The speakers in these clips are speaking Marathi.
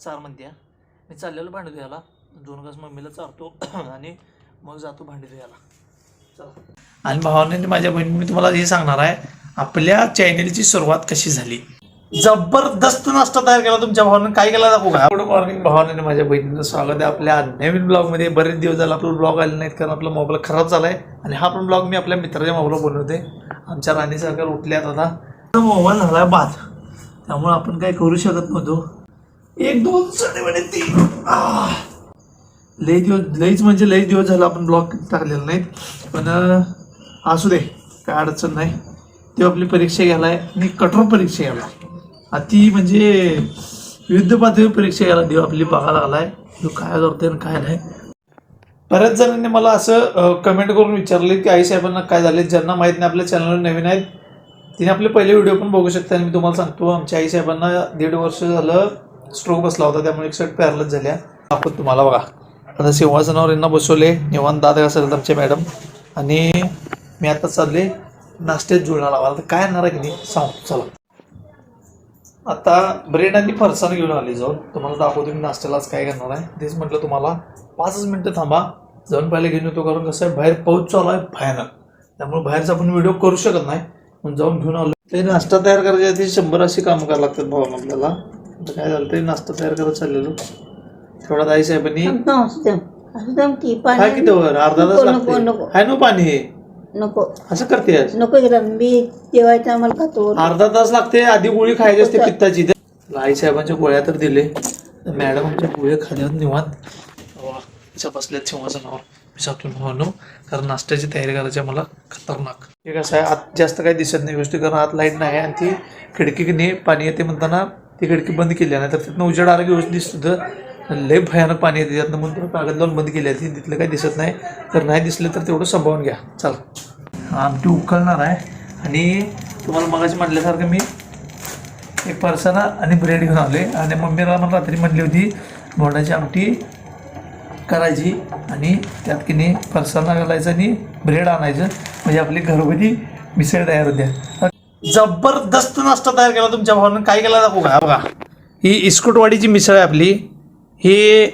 चार म्हणते मी चाललेलो भांडी धुयाला दोन गज मम्मीला चारतो आणि मग जातो भांडी धुयाला चला. आणि भावाने माझ्या बहिणी मी तुम्हाला हे सांगणार आहे आपल्या चॅनेलची सुरुवात कशी झाली? जबरदस्त नाश्ता तयार केला तुमच्या भावानं. काय केला दाखवू का? गुड मॉर्निंग भावाने माझ्या बहिणीचं स्वागत आहे आपल्या नवीन ब्लॉगमध्ये बरेच दिवस झाला आपला ब्लॉग आले नाहीत कारण आपला मोबाईल खराब झालाय. आणि हा पण ब्लॉग मी आपल्या मित्राच्या मोबाईलवर बनवते. आमच्या राणीसारख्या उठल्यात आता. मोबाईल झाला बाद त्यामुळे आपण काय करू शकत नव्हतो. एक दोन साडे म्हणे तीन लई दिवस लईच म्हणजे लईच दिवस झाला आपण ब्लॉक टाकलेला नाहीत. पण असू दे काय अडचण नाही. ते आपली परीक्षा घ्यायला आहे आणि कठोर परीक्षा घ्यायला अति म्हणजे युद्ध पातळीवर परीक्षा घ्यायला देव आपली बघायला लागलाय. तो काय करतोय आणि काय नाही. बऱ्याच जणांनी मला असं कमेंट करून विचारले की आई साहेबांना काय झाले ज्यांना माहीत नाही आपल्या चॅनलवर नवीन आहेत. तिने आपले पहिले व्हिडिओ पण बघू शकता आणि मी तुम्हाला सांगतो आमच्या आई साहेबांना दीड वर्ष झालं. स्ट्रोक बसला होता त्यामुळे एक साईड पॅरलच झाल्या. आपण तुम्हाला बघा. आता सिंहासनावर यांना बसवले. निवांत दादा असेल आमचे मॅडम आणि मी आता चालले नाश्त्यात जुळणार लावा आता काय येणार आहे की नाही सांग. चला. आता ब्रेड आणि फरसाण घेऊन आले जाऊन. तुम्हाला दाखवतो मी नाश्त्यालाच काय करणार आहे. तेच म्हटलं तुम्हाला पाचच मिनटं थांबा. जाऊन पहिले घेऊन येतो कारण कसं आहे बाहेर पाऊस चालू आहे भयानक. त्यामुळे बाहेरचा आपण व्हिडिओ करू शकत नाही. पण जाऊन घेऊन आलो. ते नाश्ता तयार करायच्या आधी शंभर अशी कामं करावं लागतात भाऊ आपल्याला. आता काय झालं ते नाश्ता तयार करत चाललेलो. तेवढा आई साहेबांनी की काय पाणी किती वर अर्धा तास नको, नको, लागते. नको. आहे ना पाणी हे? नको. असं करते आज. नको मी जेवायचं आम्हाला खातो. अर्धा तास लागते आधी गोळी खायची असते पित्ताची. आई साहेबांच्या गोळ्या तर दिले. मॅडम आमच्या गोळ्या खाल्यावर निवांत. वा, बसल्यात सिंहासनावर. मी जातो म्हणून. कारण नाश्त्याची तयारी करायची आहे मला. खतरनाक. हे कसं आहे आत जास्त काही दिसत नाही. गोष्टी कारण आत लाइट नाही आणि ती खिडकीने पाणी येते म्हणताना ती खिडकी बंद केली आहे. नाही तर तिथनं उजेड आला की व्यवस्थित दिसत लय भयानक पाणी येते. त्यातनं म्हणून कागद लावून बंद केली आहे. तिथलं काही दिसत नाही. तर नाही दिसलं तर तेवढं संभावून घ्या. चल. आमटी उकळणार आहे. आणि तुम्हाला मगाशी म्हटल्यासारखं मी एक परसाना आणि ब्रेड घेऊन आले आणि मम्मीला मला रात्री म्हणली होती बोंडाची आमटी करायची. आणि त्यात की नाही फरसाना घालायचं आणि ब्रेड आणायचं. म्हणजे आपली घरगुती मिसळ तयार होत्या जबरदस्त नाश्ता तयार केला तुमच्या भावानं. काय केला दाखवू का? बघा. ही इस्कुटवाडीची मिसळ आहे आपली. ही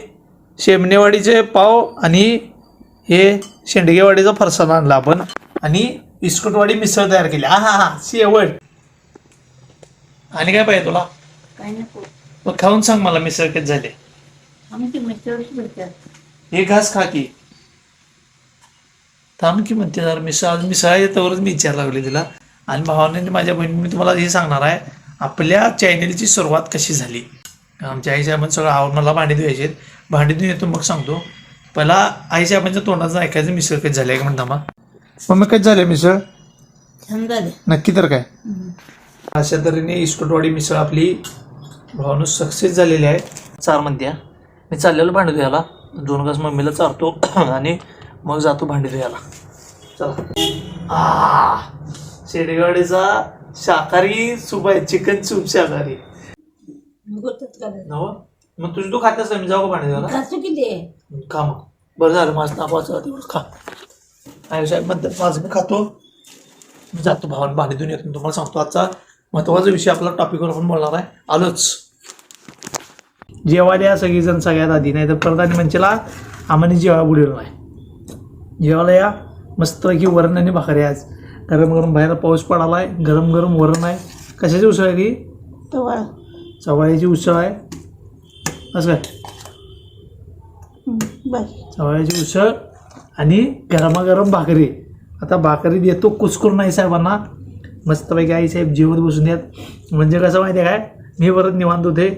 शेमनेवाडीचे पाव आणि हे शेंडगेवाडीचा फरसाना आणला आपण. आणि इस्कुटवाडी मिसळ तयार केली. हा हा हा. शेवट. आणि काय पाहिजे तुला? काय नको. मग खाऊन सांग मला मिसळ कधी झाले. मिसळच हे घास खा की. थांब की म्हणते जरा. मिसळ आज मिसळ येतावरच मी विचार लागले तिला. आणि भावाने माझ्या बहिणी मी तुम्हाला हे सांगणार आहे आपल्या चॅनेलची सुरुवात कशी झाली? आमच्या आई साहेबांचं सगळं आव मला भांडी धुवायचे आहेत भांडी धुवून येतो मग सांगतो. पहिला आई साहेबांच्या तोंडाचं ऐकायचं मिसळ कधी झाली का म्हणता मग मग कधी झाले मिसळ? नक्की तर काय? अशा तऱ्हेने इस्कोटवाडी मिसळ आपली भावनं सक्सेस झालेली आहे. चार म्हणत्या मी चाललेलो भांडी धुयाला दोन घास मम्मीला चारतो आणि मग जातो भांडी धुयाला चला. आ! शेडगाडीचा शाकाहारी सूप आहे चिकन सूप शाकाहारी. नव मग तुझी तू खातेस का मी जाऊ का खातो किती आहे खा मग. बरं झालं माझं नावाचं तेवढं खा. आई साहेब म्हणतात माझं मी खातो. मी जातो भावाने भांडी धुवून येतो. तुम्हाला सांगतो आजचा महत्त्वाचा विषय आपला टॉपिकवर आपण बोलणार आहे. आलोच. जेवायला या सगळीजण सगळ्यात आधी नाही तर परत आणि म्हणशीला आम्हाला जेवा बुडेलो नाही. जेवायला या. मस्त की वरण आणि भाकरी आज. गरम गरम बाहेर पाऊस पडालाय गरम गरम वरण आहे. कशाची उसळ आहे ती? तवा चवाळ्याची उसळ आहे. असं काय? चवळ्याची उसळ आणि गरमागरम भाकरी. आता भाकरी देतो कुचकरून आई साहेबांना. मस्तपैकी आई साहेब जेवत बसून येत म्हणजे कसं माहिती आहे काय? मी परत निवांत होते.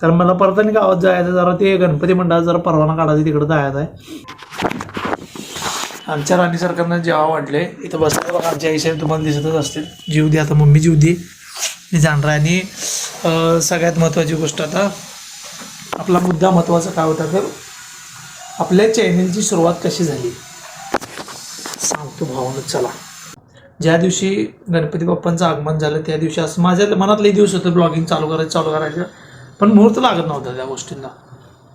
कारण मला परत आणि गावात जायचं जरा ते गणपती मंडळात जरा परवाना काढायचा तिकडं जायचं आहे. आमच्या राणी सरकारनं जेव्हा वाढले इथं बसले बघा आमच्या आईसाहेब तुम्हाला दिसतच असतील. जीव दे आता मम्मी जीव दे. मी जाणार आणि सगळ्यात महत्त्वाची गोष्ट आता आपला मुद्दा महत्त्वाचा काय होता तर आपल्या चॅनेलची सुरुवात कशी झाली? सांगतो भावानं चला. ज्या दिवशी गणपती बाप्पांचं आगमन झालं त्या दिवशी असं माझ्या मनातले दिवस होतं ब्लॉगिंग चालू करायचं चालू करायचं. पण मुहूर्त लागत नव्हता त्या गोष्टींना.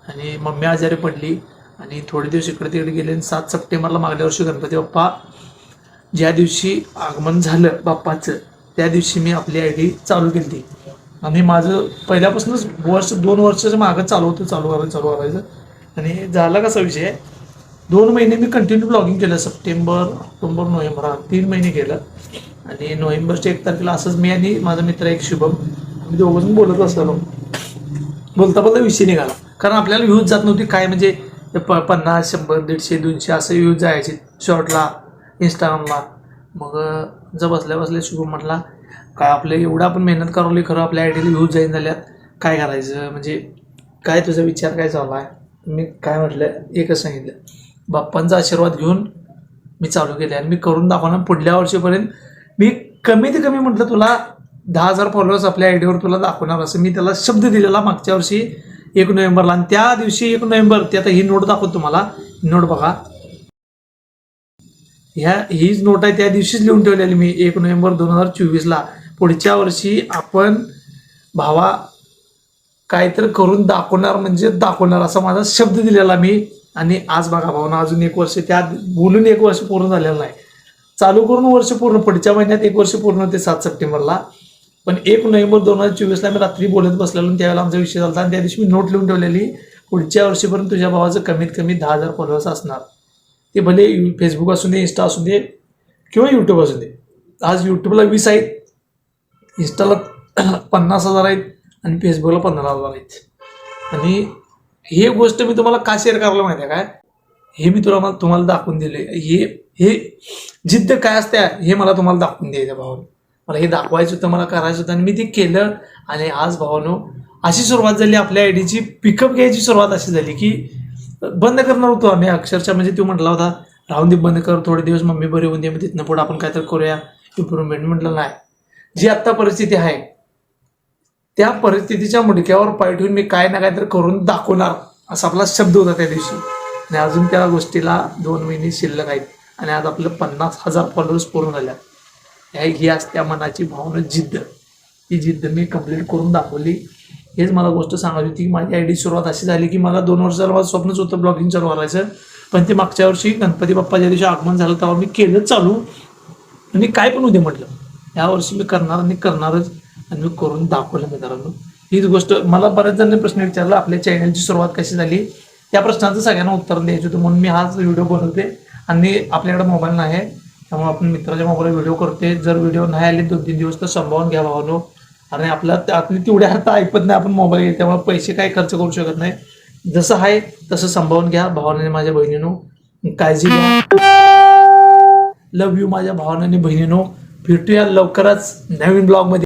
आणि मम्मी आजारी पडली. आणि थोडे दिवस इकडे तिकडे गेले आणि सात सप्टेंबरला मागल्या वर्षी गणपती बाप्पा ज्या दिवशी आगमन झालं बाप्पाचं त्या दिवशी मी आपली आय डी चालू केली. आणि माझं पहिल्यापासूनच वर्ष दोन वर्षाच्या मागं चालू होतं चालू करायचं चालू करायचं आणि झाला कसा विषय? दोन महिने मी कंटिन्यू ब्लॉगिंग केलं सप्टेंबर ऑक्टोबर नोव्हेंबर हा तीन महिने केलं. आणि नोव्हेंबरच्या एक तारखेला असंच मी आणि माझा मित्र एक शुभम आम्ही दोघंजण बोलत असतो बोलता बोलता विषय निघाला. कारण आपल्याला व्ह्यूज जात नव्हती काय म्हणजे ते प पन्नास शंभर दीडशे दोनशे असं व्ह्यूज जायचे शॉर्टला इंस्टाग्रामला मग जर बसल्या बसल्या शुभम म्हटला काय आपलं एवढं आपण मेहनत करावली खरं आपल्या आयडीला व्ह्यूज जाईन झाल्यात. काय करायचं? म्हणजे काय तुझा विचार काय चालू आहे? मी काय म्हटलं? एकच सांगितलं बाप्पांचा आशीर्वाद घेऊन मी चालू केले आणि मी करून दाखवणार पुढल्या वर्षीपर्यंत. मी कमीत कमी म्हटलं तुला दहा हजार फॉलोअर्स आपल्या आयडीवर तुला दाखवणार असं मी त्याला शब्द दिलेला मागच्या वर्षी. एक नोव्हेंबरला. आणि त्या दिवशी एक नोव्हेंबर ते आता ही नोट दाखवतो तुम्हाला. नोट बघा. ह्या हीच नोट आहे त्या दिवशीच लिहून ठेवलेली मी एक नोव्हेंबर दोन हजार चोवीसला. पुढच्या वर्षी आपण भावा काहीतरी करून दाखवणार म्हणजे दाखवणार असा माझा शब्द दिलेला मी. आणि आज बघा भावना अजून एक वर्ष त्या बोलून एक वर्ष पूर्ण झालेलं नाही. चालू करून वर्ष पूर्ण पुढच्या महिन्यात एक वर्ष पूर्ण होते सात सप्टेंबरला. पण एक नोव्हेंबर दोन हजार चोवीसला मी रात्री बोलत बसलेलो आणि त्यावेळेला आमचा विषय झाला आणि त्या दिवशी मी नोट लिहून ठेवलेली पुढच्या वर्षीपर्यंत तुझ्या भावाचं कमीत कमी दहा हजार फॉलोअर्स असणार. ते भले यू- फेसबुक असू दे इंस्टा असू दे किंवा यूट्यूब असू दे. आज यूट्यूबला वीस आहेत इंस्टाला पन्नास हजार आहेत आणि फेसबुकला पंधरा हजार आहेत. आणि हे गोष्ट मी तुम्हाला का शेअर करायला माहिती आहे काय? हे मी तुला मला तुम्हाला दाखवून दिले हे हे जिद्द काय असते हे मला तुम्हाला दाखवून द्यायचं भावानं. मला हे दाखवायचं होतं मला करायचं होतं आणि मी ते केलं. आणि आज भावानो अशी सुरुवात झाली. आपल्या आयडीची पिकअप घ्यायची सुरुवात अशी झाली की बंद करणार होतो आम्ही. अक्षरशः म्हणजे तू म्हटला होता राहून दे बंद कर थोडे दिवस मम्मी बरे होऊन दे मग तिथनं पुढे आपण काहीतरी करूया. इम्प्रुव्हमेंट म्हटलं नाही. जी आत्ता परिस्थिती आहे त्या परिस्थितीच्या मुडक्यावर पाय ठेवून मी काय ना काहीतरी करून दाखवणार असा आपला शब्द होता त्या दिवशी. आणि अजून त्या गोष्टीला दोन महिने शिल्लक आहेत. आणि आज आपलं पन्नास हजार फॉलोअर्स पूर्ण झाल्या ही असत्या मनाची भावना जिद्द. ही जिद्द मी कंप्लीट करून दाखवली. हेच मला गोष्ट सांगायची होती की माझी आय डी सुरुवात अशी झाली की मला दोन वर्ष माझं स्वप्नच होतं ब्लॉगिंग चालू करायचं. पण ते मागच्या वर्षी गणपती बाप्पाच्या दिवशी आगमन झालं तेव्हा मी केलं चालू. आणि काय पण होते म्हटलं. यावर्षी मी करणार आणि करणारच आणि मी करून दाखवलं मित्रांनो. हीच गोष्ट मला बऱ्याच जणांनी प्रश्न विचारला आपल्या चॅनलची सुरुवात कशी झाली? त्या प्रश्नाचं सगळ्यांना उत्तर द्यायचं होतं म्हणून मी हाच व्हिडिओ बनवते. आणि आपल्याकडे मोबाईल नाही आहे. त्यामुळे आपण मित्राच्या मोबाईलवर व्हिडिओ करते जर व्हिडिओ नाही आले दोन तीन दिवस तर संभावून घ्या भावानो आणि आपला आपली तेवढ्या अर्थ ऐकत नाही आपण मोबाईल घेत त्यामुळे पैसे काही खर्च करू शकत नाही. जसं आहे तसं संभावून घ्या भावाने माझ्या बहिणीनो. काळजी घ्या. लव यू माझ्या भावाने बहिणीनो. भेटूया लवकरच नवीन ब्लॉगमध्ये